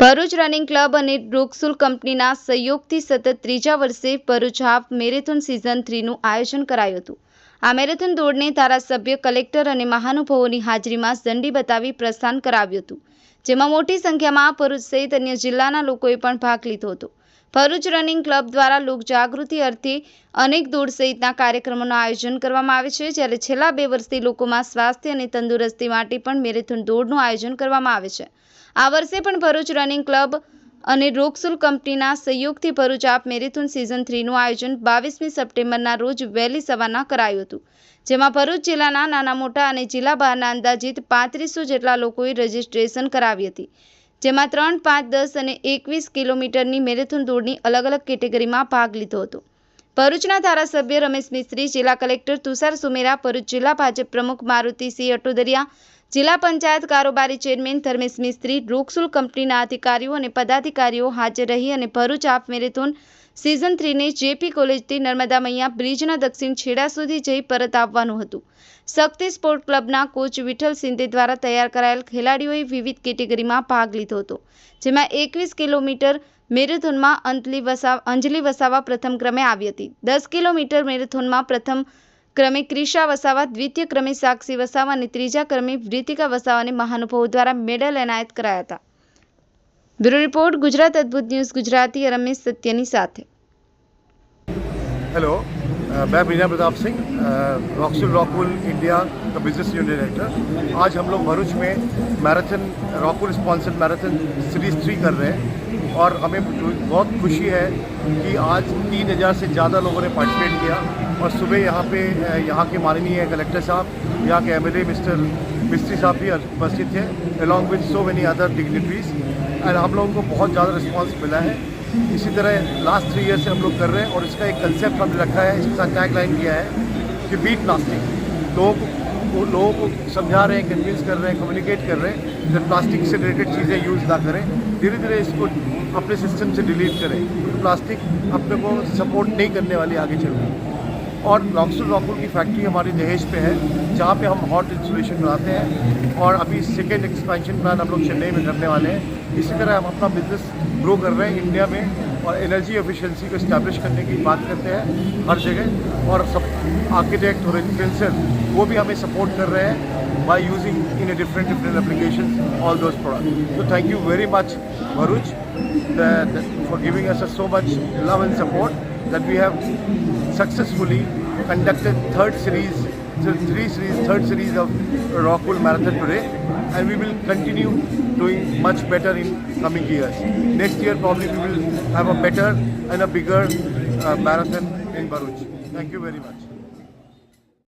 Bharuch running club અને રોકસુલ કંપનીના સહયોગથી સતત ત્રીજા વર્ષે ભરૂચ હાફ મેરેથોન સિઝન થ્રીનું આયોજન કરાયું હતું. આ મેરેથોન દોડને ધારાસભ્ય, કલેક્ટર અને મહાનુભાવોની હાજરીમાં ઝંડી બતાવી પ્રસ્થાન કરાવ્યું હતું. જેમાં મોટી સંખ્યામાં ભરૂચ સહિત અન્ય જિલ્લાના લોકોએ પણ ભાગ લીધો હતો. ભરૂચ રનિંગ ક્લબ દ્વારા લોક જાગૃતિ અર્થે અનેક દોડ સહિતના કાર્યક્રમોનું આયોજન કરવામાં આવે છે, જ્યારે છેલ્લા બે વર્ષથી લોકોમાં સ્વાસ્થ્ય અને તંદુરસ્તી માટે પણ મેરેથોન દોડનું આયોજન કરવામાં આવે છે. આ વર્ષે પણ ભરૂચ રનિંગ ક્લબ અને રોકસુલ કંપનીના સહયોગથી ભરૂચ આપ મેરેથોન સિઝન થ્રીનું આયોજન બાવીસમી સપ્ટેમ્બરના રોજ વહેલી સવારના કરાયું હતું. જેમાં ભરૂચ જિલ્લાના નાના મોટા અને જિલ્લા બહારના અંદાજિત પાંત્રીસો જેટલા લોકોએ રજીસ્ટ્રેશન કરાવી હતી. જેમાં ત્રણ, પાંચ, દસ અને એકવીસ કિલોમીટરની મેરેથોન દોડની અલગ અલગ કેટેગરીમાં ભાગ લીધો હતો. ભરૂચના ધારાસભ્ય રમેશ મિસ્ત્રી, જિલ્લા કલેક્ટર તુષાર સુમેરા, ભરૂચ જિલ્લા ભાજપ પ્રમુખ મારુતિસિંહ અટોદરિયા જિલ્લા પંચાયત કારોબારી ચેરમેન ધર્મેશ મિસ્ત્રી, રોકસુલ કંપનીના અધિકારીઓ અને પદાધિકારીઓ હાજર રહી અને ભરૂચ હાફ મેરેથોન સિઝન થ્રીને જેપી કોલેજથી નર્મદા મૈયા બ્રિજના દક્ષિણ છેડા સુધી જઈ પરત આવવાનું હતું. શક્તિ સ્પોર્ટ ક્લબના કોચ વિઠ્ઠલ સિંધે દ્વારા તૈયાર કરાયેલ ખેલાડીઓએ વિવિધ કેટેગરીમાં ભાગ લીધો હતો, જેમાં એકવીસ કિલોમીટર મેરેથોનમાં અંતલી વસા અંજલિ વસાવા પ્રથમ ક્રમે આવી હતી. દસ કિલોમીટર મેરેથોનમાં પ્રથમ ક્રમે ક્રિશા વસાવા, દ્વિતીય ક્રમે સાક્ષી વસાવા અને ત્રીજા ક્રમે વ્રિતિકા વસાવાને મહાનુભાવો દ્વારા મેડલ એનાયત કરાયા હતા. બ્યુરો રિપોર્ટ ગુજરાત અદ્ભુત ન્યૂઝ ગુજરાતી રમેશ સત્યની સાથે. હેલો मैं Meena Pratap Singh Roxul Rockwool India का बिज़नेस यूनिट डायरेक्टर आज हम लोग भरूच में marathon Rockwool sponsored marathon series three कर रहे हैं और हमें बहुत खुशी है कि आज तीन हज़ार से ज़्यादा लोगों ने पार्टिसिपेट किया और सुबह यहाँ पे यहाँ के माननीय कलेक्टर साहब, यहाँ के एमएलए मिस्टर मिस्त्री साहब भी उपस्थित थे along with so many other dignitaries and हम लोगों को बहुत ज़्यादा रिस्पॉन्स मिला है। इसी तरह लास्ट थ्री ईयर से हम लोग कर रहे हैं और इसका एक कंसेप्ट हमने रखा है, इसका टैग लाइन किया है कि बीट प्लास्टिक लोग वो लोगों को समझा रहे हैं कन्विंस कर रहे हैं कम्युनिकेट कर रहे हैं जब प्लास्टिक से रिलेटेड चीज़ें यूज़ ना करें. धीरे धीरे इसको अपने सिस्टम से डिलीट करें. प्लास्टिक अपने को सपोर्ट नहीं करने वाली आगे चल रही और रॉक्सुल रॉकुल की फैक्ट्री हमारी दहेज पे है, जहाँ पे हम हॉट इंसुलेशन बनाते हैं और अभी सेकेंड एक्सपेंशन प्लान हम लोग चेन्नई में करने वाले हैं। इसी तरह हम अपना बिज़नेस ग्रो कर रहे हैं इंडिया में और एनर्जी एफिशिएंसी को इस्टेब्लिश करने की बात करते हैं हर जगह। और सब आर्किटेक्ट और इन्फ्लुएंसर वो भी हमें सपोर्ट कर रहे हैं by using in a different different application all those product तो thank you very much Varuch for giving us so much love and support that we have successfully conducted third series, three series, third series of Rockwool Marathon today, and we will continue doing much better in coming years. Next year probably we will have a better and a bigger uh, marathon in Baruch. Thank you very much.